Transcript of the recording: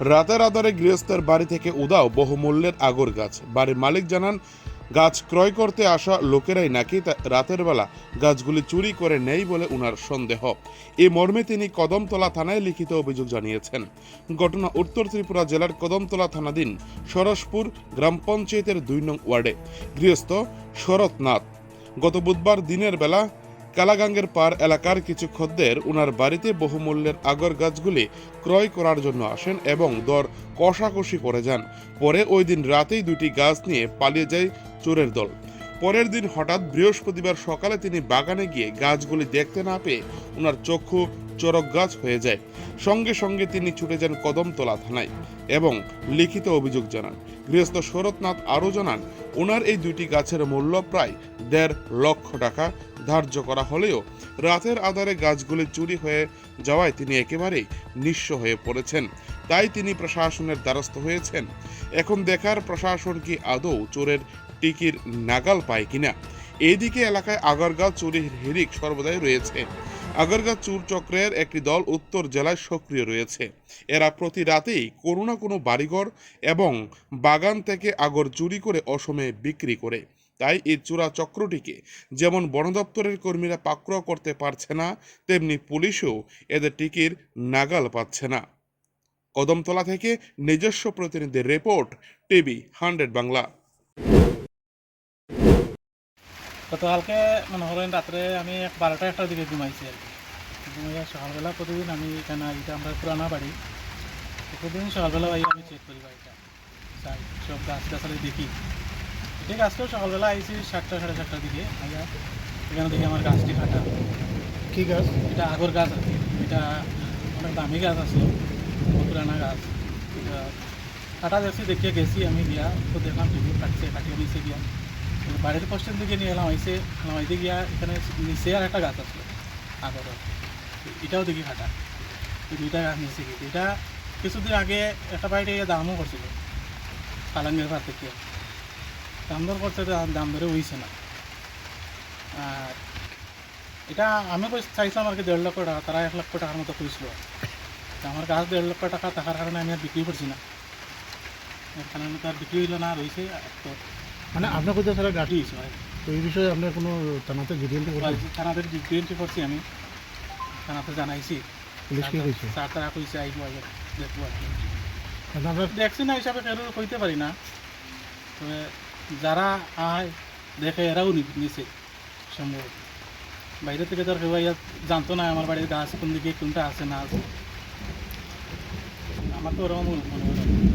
রাতের আধারে গৃহস্থের বাড়ি থেকে উদাও বহুমূল্যের আগর গাছ। বাড়ির মালিক জানান, গাছ ক্রয় করতে আসা লোকেরাই নাকি রাতের বেলা গাছগুলি চুরি করে নেই বলে উনার সন্দেহ। এই মর্মে তিনি কদমতলা থানায় লিখিত অভিযোগ জানিয়েছেন। ঘটনা উত্তর ত্রিপুরা জেলার কদমতলা থানাধীন সরসপুর গ্রাম পঞ্চায়েতের দুই নং ওয়ার্ডে। গৃহস্থ শরৎনাথ। গত বুধবার দিনের বেলা কালাগাঙ্গের পার এলাকার কিছু খদ্দের উনার বাড়িতে বহুমূল্যের আগর গাছগুলি ক্রয় করার জন্য আসেন এবং দর কষাকষি করে যান। পরে ওই দিন রাতেই দুটি গাছ নিয়ে পালিয়ে যায় চোরের দল। পরের দিন হঠাৎ বৃহস্পতিবার সকালে তিনি বাগানে গিয়ে গাছগুলি দেখতে না পেয়ে ওনার চক্ষু চরক গাছ হয়ে যায়। সঙ্গে সঙ্গে তিনি ছুটে যান কদমতলা থানায় এবং লিখিত অভিযোগ জানান। গৃহস্থ শরৎনাথ আরও জানান, ওনার এই দুটি গাছের মূল্য প্রায় দেড় লক্ষ টাকা ধার্য করা হলেও রাতের আধারে গাছগুলি চুরি হয়ে যাওয়ায় তিনি একেবারেই নিঃস্ব হয়ে পড়েছেন। তাই তিনি প্রশাসনের দ্বারস্থ হয়েছেন। এখন দেখার প্রশাসন কি আদৌ চোরের টিকির নাগাল পায় কিনা? এদিকে এলাকায় আগারগাঁও চুরির হিরিক সর্বদাই রয়েছে। আগারগাঁও চুর চক্রের একটি দল উত্তর জেলায় সক্রিয় রয়েছে। এরা প্রতি রাতেই কোনো না কোনো বাড়িঘর এবং বাগান থেকে আগর চুরি করে অসমে বিক্রি করে। তাই এই চূড়া চক্রটিকে যেমন বন দপ্তরের কর্মীরা পাকড়াও করতে পারছে না, তেমনি পুলিশও এদের টিকির নাগাল পাচ্ছে না। কদমতলা থেকে নিজস্ব প্রতিনিধির রিপোর্ট, টিভি হান্ড্রেড বাংলা। গতকালকে মনে করেন রাত্রে আমি এক বারোটা একটার দিকে ঘুমাইছি আর কি। ঘুমাইয়া সকালবেলা প্রতিদিন আমি এখানে এটা আমরা পুরানা বাড়ি। প্রতিদিন সকালবেলা আই আমি চেক করি বাড়িটা। যাই সব গাছ গাছালি দেখি। ঠিক আজকেও সকালবেলা আইছি সাতটা সাড়ে সাতটার দিকে আইয়া এখানে দেখি আমার গাছটি কাটা কি গাছ? এটা আগর গাছ আর কি। এটা অনেক দামি গাছ আছে পুরানা গাছ। এটা কাটা দেখছি দেখিয়ে গেছি আমি গিয়া তো দেখলাম টিভি কাটছে কাটিয়ে নিচে গিয়া। বাড়ির পশ্চিম দিকে নিয়ে এলাম আইসে আইতে গিয়া এখানে নিচে আর একটা গাছ আছে আগর এটাও দেখি এই দুইটা গাছ নিচে গিয়ে, এটা কিছুদিন আগে একটা বাড়িতে দামও করছিল, কালাঙ্গের ভাত থেকে দাম দর করছে দাম ধরে হইছে না। আর এটা আমি চাইছিলাম আর কি দেড় লক্ষ টাকা, তারা এক লক্ষ টাকার মতো করেছিল তা আমার গাছ দেড় লক্ষ টাকা থাকার কারণে আমি আর বিক্রি করছি না। এর কারণে তার বিক্রি হইল না রয়েছে তো মানে আপনার কোথাও গাড়ি হয়েছে তো এই বিষয়ে আপনার কোনো থানাতে জিডিএনটি করে থানাদের বিক্রি করছি আমি। থানাতে জানাইছি। পুলিশ কি হয়েছে স্যার তারা কইছে আইবো আগে দেখব আর কি। দেখছি না হিসাবে কেউ কইতে পারি না। তবে যারা আয় দেখে এরাও নিছে সম্ভব। বাইরে থেকে ধর কেউ জানতো না আমার বাড়ির গাছ কোন দিকে কোনটা আছে না আছে? আমার তো ওরকম মনে হয়।